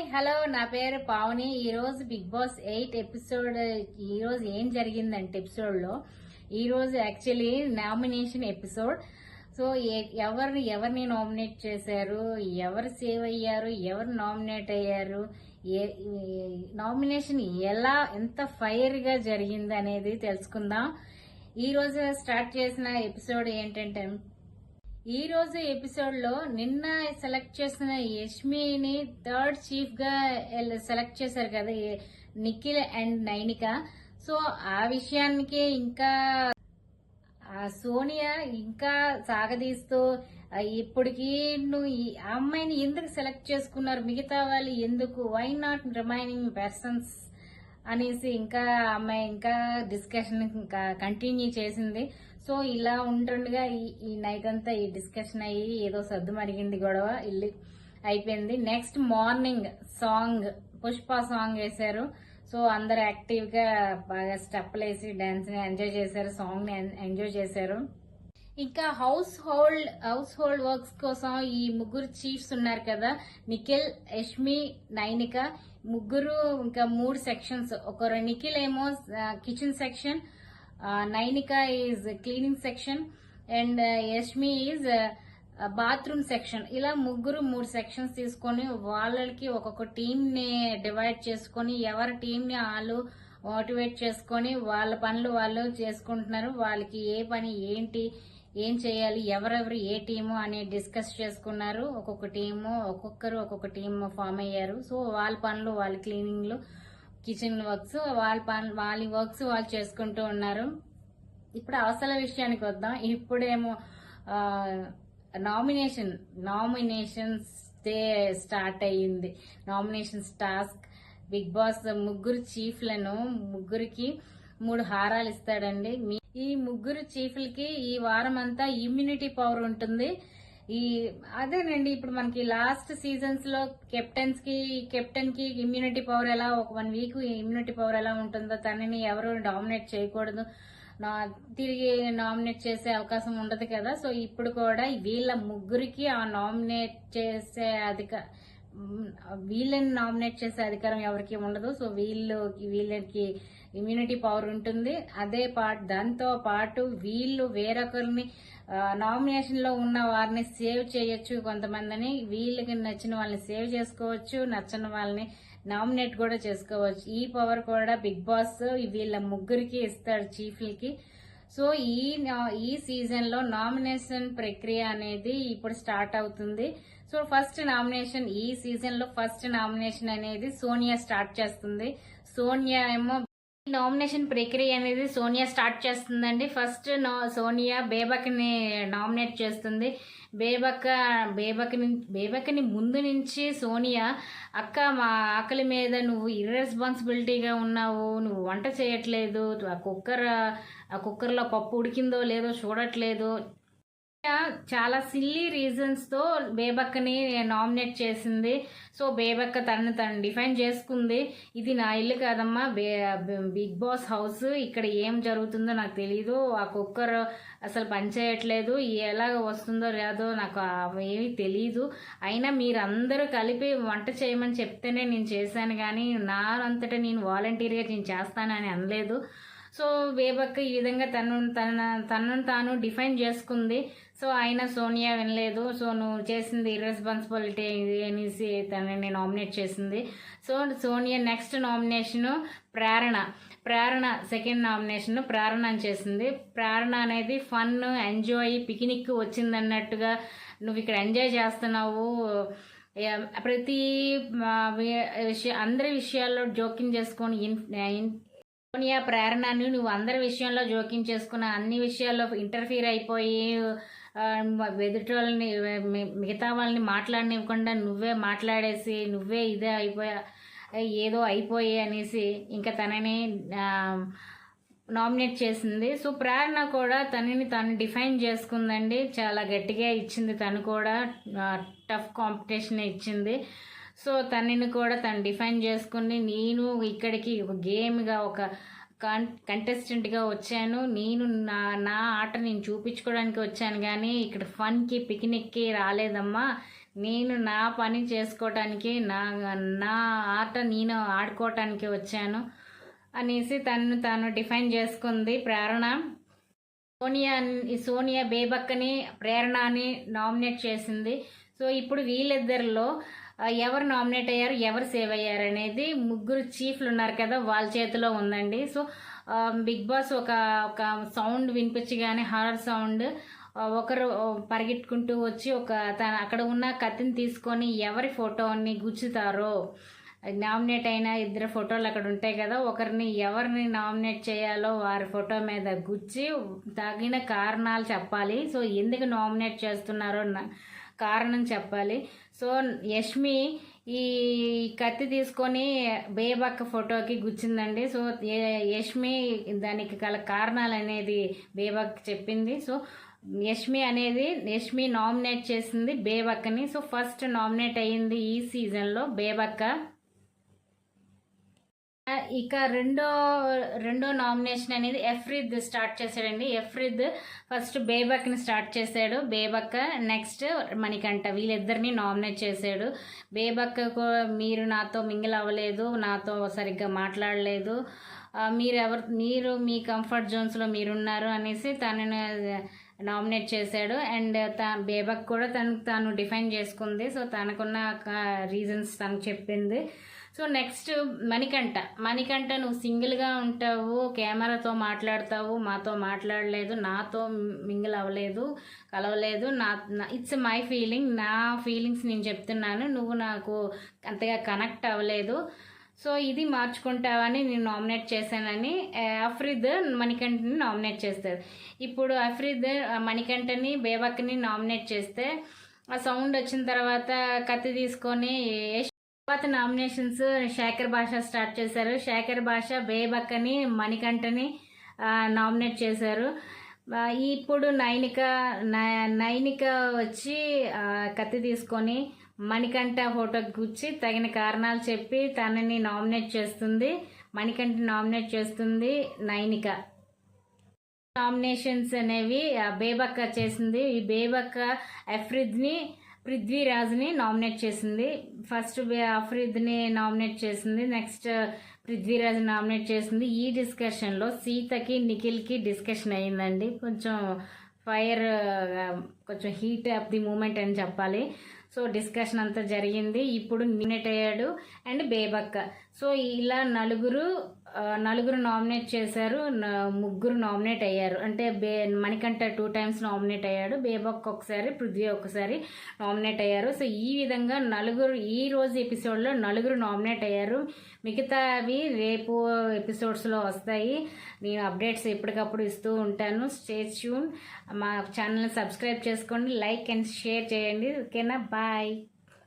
Hi hello నా పేరు పావని. ఈరోజు బిగ్ బాస్ ఎయిట్ ఎపిసోడ్ ఈరోజు ఏం జరిగిందంటే ఎపిసోడ్లో ఈరోజు యాక్చువల్లీ నామినేషన్ ఎపిసోడ్ సో ఎవరిని ఎవరిని నామినేట్ చేశారు ఎవరు సేవ్ అయ్యారు ఎవరు నామినేట్ అయ్యారు ఏ- నామినేషన్ ఎలా ఎంత ఫైర్గా జరిగింది అనేది తెలుసుకుందాం. ఈ రోజు స్టార్ట్ చేసిన ఎపిసోడ్ ఏంటంటే ఈ రోజు ఎపిసోడ్లో నిన్న సెలెక్ట్ చేసిన యష్మిని థర్డ్ చీఫ్గా సెలెక్ట్ చేశారు కదా నిఖిల్ అండ్ నైనిక. సో ఆ విషయానికి ఇంకా సోనియా ఇంకా సాగదీస్తూ ఇప్పటికీ నువ్వు ఈ అమ్మాయిని ఎందుకు సెలెక్ట్ చేసుకున్నారు? మిగతా వాళ్ళు ఎందుకు? వై నాట్ రిమైనింగ్ పర్సన్స్ అనేసి ఇంకా అమ్మాయి ఇంకా డిస్కషన్ ఇంకా కంటిన్యూ చేసింది. సో ఇలా ఉంటుండగా ఈ ఈ నైట్ అంతా ఈ డిస్కషన్ అయ్యి ఏదో సర్దు మరిగింది గొడవ ఇల్లు అయిపోయింది. Next morning song Pushpa song వేశారు. సో అందరు యాక్టివ్గా బాగా స్టెప్లు వేసి డాన్స్ని ఎంజాయ్ చేశారు సాంగ్ని ఎంజాయ్ చేశారు. ఇంకా house hold house hold works కోసం ఈ ముగ్గురు చీఫ్స్ ఉన్నారు కదా నిఖిల్ యష్మి నైనిక. ముగ్గురు ఇంకా మూడు సెక్షన్స్ ఒకరు నిఖిల్ ఏమో kitchen section Nainika is cleaning section and Yashmi is bathroom section ఇలా ముగ్గురు మూడు సెక్షన్స్ తీసుకొని వాళ్ళకి ఒక్కొక్క టీమ్ని డివైడ్ చేసుకొని ఎవరి టీం ని వాళ్ళు మోటివేట్ చేసుకొని వాళ్ళ పనులు వాళ్ళు చేసుకుంటున్నారు వాళ్ళకి ఏ పని ఏంటి ఏం చేయాలి ఎవరెవరు ఏ టీము అని డిస్కస్ చేసుకున్నారు. ఒక్కొక్క టీము ఒక్కొక్కరు ఒక్కొక్క టీం ఫామ్ అయ్యారు. సో వాళ్ళ పనులు వాళ్ళ క్లీనింగ్లు కిచెన్ వర్క్స్ వాళ్ళ పని వాళ్ళ వర్క్స్ వాళ్ళు చేసుకుంటూ ఉన్నారు. ఇప్పుడు అవసర విషయానికి వద్దాం. ఇప్పుడేమో నామినేషన్ నామినేషన్స్ డే స్టార్ట్ అయ్యింది. నామినేషన్స్ టాస్క్ బిగ్ బాస్ ముగ్గురు చీఫ్లను ముగ్గురికి మూడు హారాలు ఇస్తాడండి. మీ- ఈ ముగ్గురు చీఫ్లకి ఈ వారం అంతా ఇమ్యూనిటీ పవర్ ఉంటుంది. ఈ అదేనండి ఇప్పుడు మనకి లాస్ట్ సీజన్స్లో కెప్టెన్స్కి కెప్టెన్కి ఇమ్యూనిటీ పవర్ ఎలా ఒక వన్ వీక్ ఇమ్యూనిటీ పవర్ ఎలా ఉంటుందో తనని ఎవరు డామినేట్ చేయకూడదు. నా తిరిగి నామినేట్ చేసే అవకాశం ఉండదు కదా. సో ఇప్పుడు కూడా వీళ్ళ ముగ్గురికి ఆ నామినేట్ చేసే అధిక వీళ్ళని నామినేట్ చేసే అధికారం ఎవరికి ఉండదు. సో వీళ్ళు వీళ్ళకి ఇమ్యూనిటీ పవర్ ఉంటుంది. అదే పాటు దాంతో పాటు వీళ్ళు వేరొకరిని నామినేషన్లో ఉన్న వారిని సేవ్ చేయొచ్చు కొంతమందిని. వీళ్ళకి నచ్చిన వాళ్ళని సేవ్ చేసుకోవచ్చు నచ్చని వాళ్ళని నామినేట్ కూడా చేసుకోవచ్చు. ఈ పవర్ కూడా బిగ్ బాస్ వీళ్ళ ముగ్గురికి ఇస్తాడు చీఫ్లకి. సో ఈ నా- ఈ సీజన్లో నామినేషన్ ప్రక్రియ అనేది ఇప్పుడు స్టార్ట్ అవుతుంది. సో ఫస్ట్ నామినేషన్ ఈ సీజన్లో ఫస్ట్ నామినేషన్ అనేది సోనియా స్టార్ట్ చేస్తుంది. సోనియా ఏమో నామినేషన్ ప్రక్రియ అనేది సోనియా స్టార్ట్ చేస్తుందండి. ఫస్ట్ నా- సోనియా బేబక్ని నామినేట్ చేస్తుంది. బేబక్క బేబక్ని బేబక్ని ముందు నుంచి సోనియా అక్క మా ఆకలి మీద నువ్వు ఇర్రెస్పాన్సిబిలిటీగా ఉన్నావు నువ్వు వంట చేయట్లేదు ఆ కుక్కర్ ఆ కుక్కర్లో పప్పు ఉడికిందో లేదో చూడట్లేదు చాలా సిల్లీ రీజన్స్తో బేబక్కని నామినేట్ చేసింది. సో బేబక్క తనని తను డిఫైన్ చేసుకుంది. ఇది నా ఇల్లు కాదమ్మా. బే- బిగ్ బాస్ హౌస్ ఇక్కడ ఏం జరుగుతుందో నాకు తెలియదు ఆ కుక్కర్ అసలు పనిచేయట్లేదు. ఎలా వస్తుందో లేదో నాకు ఏమీ తెలియదు అయినా మీరందరూ కలిపి వంట చేయమని చెప్తేనే నేను చేశాను. కానీ నా అంతటా నేను వాలంటీర్గా నేను చేస్తానని అనలేదు. సో బేబక్క ఈ విధంగా తను తన తనను తాను డిఫైన్ చేసుకుంది. సో అయినా సోనియా వినలేదు. సో నువ్వు చేసింది ఇర్రెస్పాన్సిబిలిటీ అనేసి తనని నామినేట్ చేసింది. So Sonia next nomination Prerana. Prerana second nomination Prerana అని చేసింది. ప్రేరణ అనేది ఫన్ ఎంజాయ్ పిక్నిక్ వచ్చిందన్నట్టుగా నువ్వు ఇక్కడ ఎంజాయ్ చేస్తున్నావు. ప్రతి విషయ అందరి విషయాల్లో జోక్యం చేసుకొని ఇన్- ఇన్- సోనియా ప్రేరణను నువ్వు అందరి విషయంలో జోక్యం చేసుకున్న అన్ని విషయాల్లో ఇంటర్ఫీర్ అయిపోయి ఎదుటి వాళ్ళని మిగతా వాళ్ళని మాట్లాడనివ్వకుండా నువ్వే మాట్లాడేసి నువ్వే ఇదే అయిపోయా ఏదో అయిపోయి అనేసి ఇంకా తనని నామినేట్ చేసింది. సో ప్రేరణ కూడా తనని తను డిఫైన్ చేసుకుందండి. చాలా గట్టిగా ఇచ్చింది తను కూడా. టఫ్ కాంపిటీషన్ ఇచ్చింది. సో తనని కూడా తను డిఫైన్ చేసుకుని నేను ఇక్కడికి ఒక గేమ్గా ఒక కాన్ కంటెస్టెంట్గా వచ్చాను. నేను నా నా ఆట నేను చూపించుకోవడానికి వచ్చాను కానీ ఇక్కడ ఫన్కి పిక్నిక్కి రాలేదమ్మా. నేను నా పని చేసుకోవటానికి నా నా ఆట నేను ఆడుకోవటానికి వచ్చాను. అనేసి తను తాను డిఫైన్ చేసుకుంది ప్రేరణ. సోనియా ఈ సోనియా బేబక్కని ప్రేరణ అని నామినేట్ చేసింది. సో ఇప్పుడు వీళ్ళిద్దరిలో ఎవరు నామినేట్ అయ్యారు ఎవరు సేవ్ అయ్యారు అనేది ముగ్గురు చీఫ్లు ఉన్నారు కదా వాళ్ళ చేతిలో ఉందండి. సో బిగ్ బాస్ ఒక ఒక సౌండ్ వినిపించగానే హారర్ సౌండ్ ఒకరు పరిగెట్టుకుంటూ వచ్చి ఒక తన అక్కడ ఉన్న కత్తిని తీసుకొని ఎవరి ఫోటోని గుచ్చుతారో నామినేట్ అయిన ఇద్దరు ఫోటోలు అక్కడ ఉంటాయి కదా ఒకరిని ఎవరిని నామినేట్ చేయాలో వారి ఫోటో మీద గుచ్చి తగిన కారణాలు చెప్పాలి. సో ఎందుకు నామినేట్ చేస్తున్నారో నా- కారణం చెప్పాలి. సో యష్మి ఈ కత్తి తీసుకొని బేబక్క ఫోటోకి గుచ్చిందండి. సో యష్మి దానికి గల కారణాలు అనేది బేబక్ చెప్పింది. సో యష్మి అనేది యష్మి నామినేట్ చేసింది బేబక్కని. సో ఫస్ట్ నామినేట్ అయ్యింది ఈ సీజన్లో బేబక్క. ఇక రెండో రెండో నామినేషన్ అనేది ఎఫ్రిద్ స్టార్ట్ చేశాడండి. ఎఫ్రిద్ ఫస్ట్ బేబక్ని స్టార్ట్ చేశాడు. బేబక్ నెక్స్ట్ మణికంఠ వీళ్ళిద్దరిని నామినేట్ చేశాడు. బేబక్ మీరు నాతో మింగిల్ అవ్వలేదు నాతో సరిగ్గా మాట్లాడలేదు. మీరు ఎవరు మీరు మీ కంఫర్ట్ జోన్స్లో మీరున్నారు అనేసి తనని నామినేట్ చేశాడు. అండ్ తా బేబక్ కూడా తను తాను డిఫైన్ చేసుకుంది. సో తనకున్న రీజన్స్ తను చెప్పింది. So next Manikanta. మణికంఠ నువ్వు సింగిల్గా ఉంటావు కెమెరాతో మాట్లాడతావు మాతో మాట్లాడలేదు నాతో మింగిల్ అవ్వలేదు కలవలేదు నా ఇట్స్ మై ఫీలింగ్ నా ఫీలింగ్స్ నేను చెప్తున్నాను నువ్వు నాకు అంతగా కనెక్ట్ అవ్వలేదు. సో ఇది మార్చుకుంటావని నేను నామినేట్ చేశానని అఫ్రిద్ మణికంఠని నామినేట్ చేస్తారు. ఇప్పుడు అఫ్రిద్ మణికంఠని బేబక్ని నామినేట్ చేస్తే ఆ సౌండ్ వచ్చిన తర్వాత కత్తి తీసుకొని తర్వాత నామినేషన్స్ శేఖర్ భాష స్టార్ట్ చేశారు. శేఖర్ భాష బేబక్కని మణికంఠని నామినేట్ చేశారు. ఇప్పుడు నైనిక నై- నైనిక వచ్చి కత్తి తీసుకొని మణికంఠ ఫోటోకి గుచ్చి తగిన కారణాలు చెప్పి తనని నామినేట్ చేస్తుంది. మణికంఠ నామినేట్ చేస్తుంది నైనిక. నామినేషన్స్ అనేవి బేబక్క చేసింది. ఈ బేబక్క అఫ్రిద్ని పృథ్వీరాజ్ని నామినేట్ చేసింది. ఫస్ట్ బే అఫ్రిద్ని నామినేట్ చేసింది. నెక్స్ట్ పృథ్వీరాజ్ నామినేట్ చేసింది. ఈ డిస్కషన్లో సీతకి నిఖిల్కి డిస్కషన్ అయిందండి కొంచెం ఫైర్ కొంచెం హీట్ ఆఫ్ ది మూమెంట్ అని చెప్పాలి. సో డిస్కషన్ అంతా జరిగింది. ఇప్పుడు నిమినేట్ అయ్యాడు అండ్ బేబక్క. సో ఇలా నలుగురు నలుగురు నామినేట్ చేశారు ముగ్గురు నామినేట్ అయ్యారు. అంటే బే మణికంఠ టూ టైమ్స్ నామినేట్ అయ్యాడు బేబక్ ఒకసారి పృథ్వీ ఒకసారి నామినేట్ అయ్యారు. సో ఈ విధంగా నలుగురు ఈ రోజు ఎపిసోడ్లో నలుగురు నామినేట్ అయ్యారు. మిగతావి రేపు ఎపిసోడ్స్లో వస్తాయి. నేను అప్డేట్స్ ఎప్పటికప్పుడు ఇస్తూ ఉంటాను. Stay tune. మా ఛానల్ని సబ్స్క్రైబ్ చేసుకోండి. లైక్ అండ్ షేర్ చేయండి. ఓకేనా? బాయ్.